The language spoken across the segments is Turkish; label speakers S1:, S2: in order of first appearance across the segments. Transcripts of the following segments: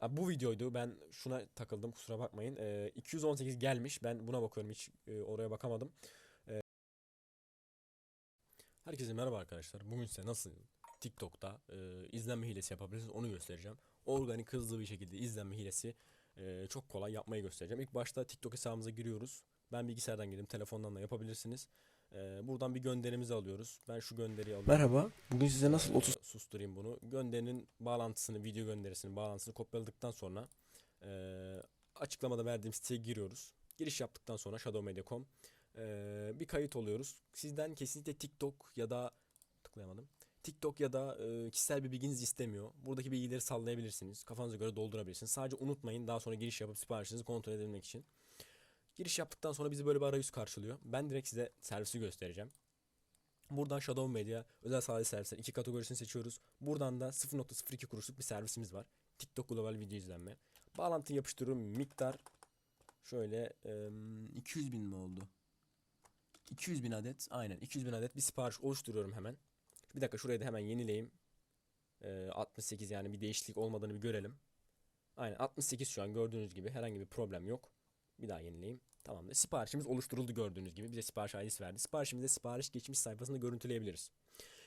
S1: Abi bu videoydu. Ben şuna takıldım kusura bakmayın. Ee, 218 gelmiş. Ben buna bakıyorum hiç e, oraya bakamadım. Ee, herkese merhaba arkadaşlar. Bugün size nasıl TikTok'ta e, izlenme hilesi yapabilirsiniz onu göstereceğim. Organik hızlı bir şekilde izlenme hilesi e, çok kolay yapmayı göstereceğim. İlk başta TikTok hesabımıza giriyoruz. Ben bilgisayardan girdim. Telefondan da yapabilirsiniz. Ee, buradan bir gönderimizi alıyoruz. Ben şu gönderiyi alıyorum.
S2: Merhaba. Bugün size nasıl 30
S1: Ee, susturayım bunu. Gönderinin bağlantısını, video gönderisinin bağlantısını kopyaladıktan sonra eee, açıklamada verdiğim siteye giriyoruz. Giriş yaptıktan sonra shadowmedia.com eee, bir kayıt oluyoruz. Sizden kesinlikle TikTok ya da tıklayamadım. TikTok ya da eee, kişisel bir bilginiz istemiyor. Buradaki bilgileri sallayabilirsiniz. Kafanıza göre doldurabilirsiniz. Sadece unutmayın daha sonra giriş yapıp siparişinizi kontrol edebilmek için. Giriş yaptıktan sonra bizi böyle bir arayüz karşılıyor. Ben direkt size servisi göstereceğim. Buradan Shadow Media özel sade servisler iki kategorisini seçiyoruz. Buradan da 0.02 kuruşluk bir servisimiz var. TikTok global video izlenme. Bağlantıyı yapıştırıyorum. Miktar şöyle em, 200 bin mi oldu? 200 bin adet. Aynen 200 bin adet bir sipariş oluşturuyorum hemen. Bir dakika şurayı da hemen yenileyim. Ee, 68 yani bir değişiklik olmadığını bir görelim. Aynen 68 şu an gördüğünüz gibi herhangi bir problem yok. Bir daha yenileyim. Tamamdır. Siparişimiz oluşturuldu gördüğünüz gibi. Bize sipariş ID'si verdi. Siparişimizi sipariş geçmiş sayfasında görüntüleyebiliriz.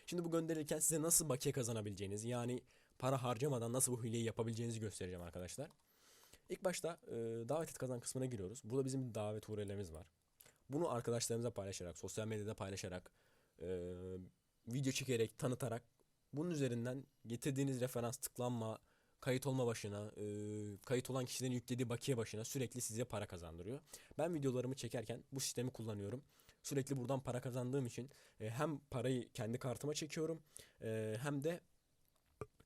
S1: Şimdi bu gönderirken size nasıl bakiye kazanabileceğinizi yani para harcamadan nasıl bu hileyi yapabileceğinizi göstereceğim arkadaşlar. İlk başta e, davet et kazan kısmına giriyoruz. Burada bizim bir davet URL'imiz var. Bunu arkadaşlarımıza paylaşarak, sosyal medyada paylaşarak, e, video çekerek, tanıtarak bunun üzerinden getirdiğiniz referans tıklanma, kayıt olma başına, e, kayıt olan kişilerin yüklediği bakiye başına sürekli size para kazandırıyor. Ben videolarımı çekerken bu sistemi kullanıyorum. Sürekli buradan para kazandığım için e, hem parayı kendi kartıma çekiyorum e, hem de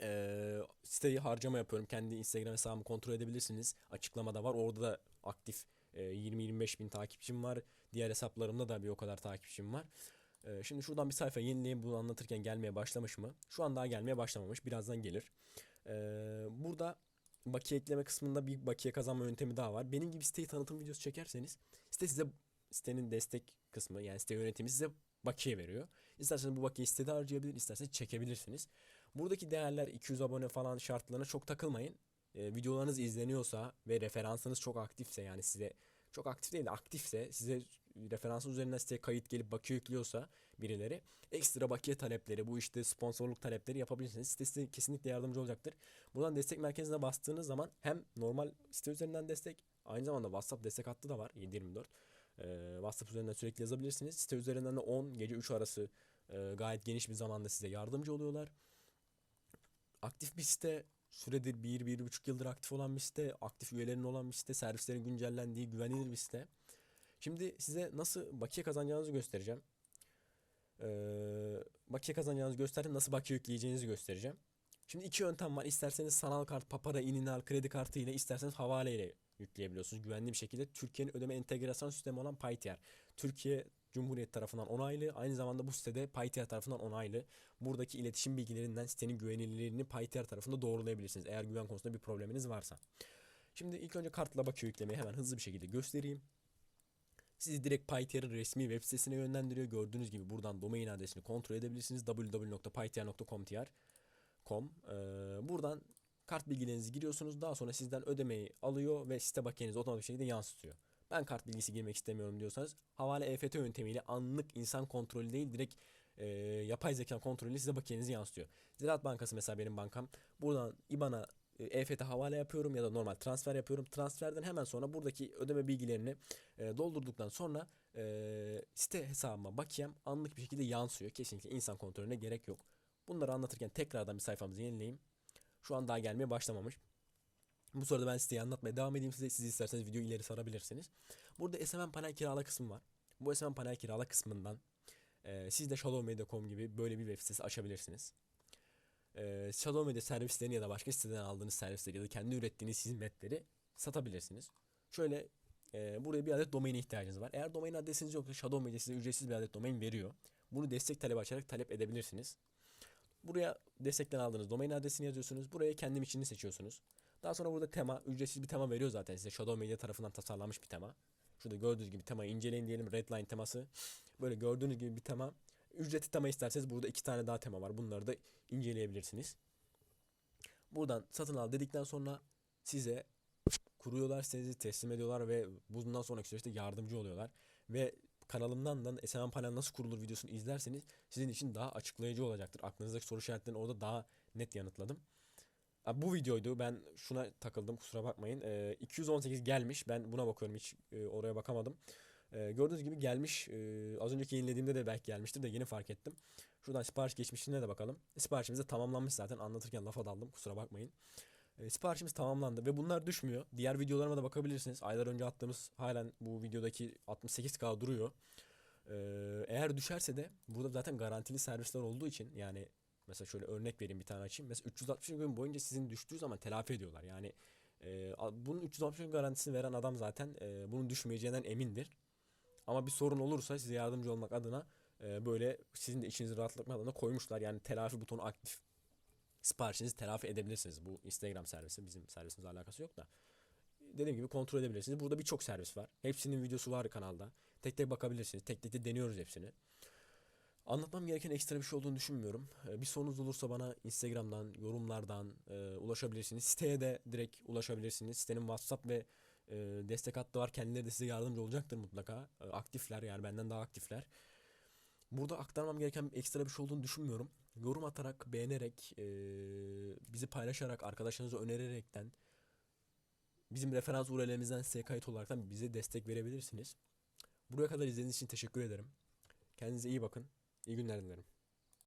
S1: e, siteyi harcama yapıyorum. Kendi Instagram hesabımı kontrol edebilirsiniz. Açıklamada var. Orada da aktif e, 20-25 bin takipçim var. Diğer hesaplarımda da bir o kadar takipçim var. E, şimdi şuradan bir sayfa yenileyim bunu anlatırken gelmeye başlamış mı? Şu an daha gelmeye başlamamış. Birazdan gelir. E, burada bakiye ekleme kısmında bir bakiye kazanma yöntemi daha var. Benim gibi siteyi tanıtım videosu çekerseniz site size sitenin destek kısmı yani site yönetimi size bakiye veriyor. İsterseniz bu bakiyeyi sitede harcayabilir, isterseniz çekebilirsiniz. Buradaki değerler 200 abone falan şartlarına çok takılmayın. Ee, videolarınız izleniyorsa ve referansınız çok aktifse yani size çok aktif değil de aktifse size referansın üzerinden siteye kayıt gelip bakiye yüklüyorsa birileri ekstra bakiye talepleri bu işte sponsorluk talepleri yapabilirsiniz. Site size kesinlikle yardımcı olacaktır. Buradan destek merkezine bastığınız zaman hem normal site üzerinden destek aynı zamanda WhatsApp destek hattı da var 724. Ee, WhatsApp üzerinden sürekli yazabilirsiniz. Site üzerinden de 10 gece 3 arası e, gayet geniş bir zamanda size yardımcı oluyorlar. Aktif bir site, süredir 1-1,5 yıldır aktif olan bir site, aktif üyelerin olan bir site, servislerin güncellendiği güvenilir bir site. Şimdi size nasıl bakiye kazanacağınızı göstereceğim. Ee, bakiye kazanacağınızı gösterdim. Nasıl bakiye yükleyeceğinizi göstereceğim. Şimdi iki yöntem var. İsterseniz sanal kart, papara, ininal, kredi kartı ile isterseniz havale ile yükleyebiliyorsunuz. Güvenli bir şekilde Türkiye'nin ödeme entegrasyon sistemi olan Paytr. Türkiye Cumhuriyet tarafından onaylı. Aynı zamanda bu sitede Paytr tarafından onaylı. Buradaki iletişim bilgilerinden sitenin güvenilirliğini Paytr tarafında doğrulayabilirsiniz. Eğer güven konusunda bir probleminiz varsa. Şimdi ilk önce kartla bakiye yüklemeyi hemen hızlı bir şekilde göstereyim. Sizi direkt Paytr'ın resmi web sitesine yönlendiriyor. Gördüğünüz gibi buradan domain adresini kontrol edebilirsiniz. www.paytr.com.tr Com. Ee, buradan kart bilgilerinizi giriyorsunuz. Daha sonra sizden ödemeyi alıyor ve site bakiyenizi otomatik şekilde yansıtıyor. Ben kart bilgisi girmek istemiyorum diyorsanız havale EFT yöntemiyle anlık insan kontrolü değil direkt e, yapay zeka kontrolüyle size bakiyenizi yansıtıyor. Ziraat Bankası mesela benim bankam. Buradan IBAN'a EFT havale yapıyorum ya da normal transfer yapıyorum. Transferden hemen sonra buradaki ödeme bilgilerini e, doldurduktan sonra e, site hesabıma bakiyem anlık bir şekilde yansıyor. Kesinlikle insan kontrolüne gerek yok. Bunları anlatırken tekrardan bir sayfamızı yenileyim. Şu an daha gelmeye başlamamış. Bu sırada ben siteyi anlatmaya devam edeyim size. Siz isterseniz video ileri sarabilirsiniz. Burada SMM panel kirala kısmı var. Bu SMM panel kirala kısmından e, siz de shadowmedia.com gibi böyle bir web sitesi açabilirsiniz. E, Media servislerini ya da başka siteden aldığınız servisleri ya da kendi ürettiğiniz hizmetleri satabilirsiniz. Şöyle e, buraya bir adet domaine ihtiyacınız var. Eğer domain adresiniz yoksa Shadow Media size ücretsiz bir adet domain veriyor. Bunu destek talebi açarak talep edebilirsiniz. Buraya destekten aldığınız domain adresini yazıyorsunuz. Buraya kendim içini seçiyorsunuz. Daha sonra burada tema, ücretsiz bir tema veriyor zaten size. Shadow Media tarafından tasarlanmış bir tema. Şurada gördüğünüz gibi temayı inceleyin diyelim. Redline teması. Böyle gördüğünüz gibi bir tema. Ücretli tema isterseniz burada iki tane daha tema var. Bunları da inceleyebilirsiniz. Buradan satın al dedikten sonra size kuruyorlar, sizi teslim ediyorlar ve bundan sonraki süreçte yardımcı oluyorlar. Ve kanalımdan da SMM panel nasıl kurulur videosunu izlerseniz sizin için daha açıklayıcı olacaktır. Aklınızdaki soru işaretlerini orada daha net yanıtladım. Bu videoydu. Ben şuna takıldım kusura bakmayın. Ee, 218 gelmiş. Ben buna bakıyorum hiç e, oraya bakamadım. Ee, gördüğünüz gibi gelmiş. Ee, az önceki yenilediğimde de belki gelmiştir de yeni fark ettim. Şuradan sipariş geçmişine de bakalım. Siparişimiz de tamamlanmış zaten. Anlatırken lafa daldım. Kusura bakmayın. Ee, siparişimiz tamamlandı ve bunlar düşmüyor. Diğer videolarıma da bakabilirsiniz. Aylar önce attığımız halen bu videodaki 68K duruyor. Ee, eğer düşerse de burada zaten garantili servisler olduğu için yani mesela şöyle örnek vereyim bir tane açayım. Mesela 360 gün boyunca sizin düştüğü zaman telafi ediyorlar. Yani e, bunun 360 gün garantisini veren adam zaten e, bunun düşmeyeceğinden emindir. Ama bir sorun olursa size yardımcı olmak adına e, böyle sizin de içinizi rahatlatmak adına koymuşlar. Yani telafi butonu aktif. Siparişinizi telafi edebilirsiniz. Bu Instagram servisi bizim servisimizle alakası yok da. Dediğim gibi kontrol edebilirsiniz. Burada birçok servis var. Hepsinin videosu var kanalda. Tek tek bakabilirsiniz. Tek tek de deniyoruz hepsini. Anlatmam gereken ekstra bir şey olduğunu düşünmüyorum. Ee, Bir sorunuz olursa bana Instagram'dan, yorumlardan e, ulaşabilirsiniz. Siteye de direkt ulaşabilirsiniz. Sitenin WhatsApp ve e, destek hattı var. Kendileri de size yardımcı olacaktır mutlaka. E, aktifler yani benden daha aktifler. Burada aktarmam gereken ekstra bir şey olduğunu düşünmüyorum. Yorum atarak, beğenerek, e, bizi paylaşarak, arkadaşlarınıza önererekten, bizim referans URL'lerimizden size kayıt olaraktan bize destek verebilirsiniz. Buraya kadar izlediğiniz için teşekkür ederim. Kendinize iyi bakın. İyi günler dilerim.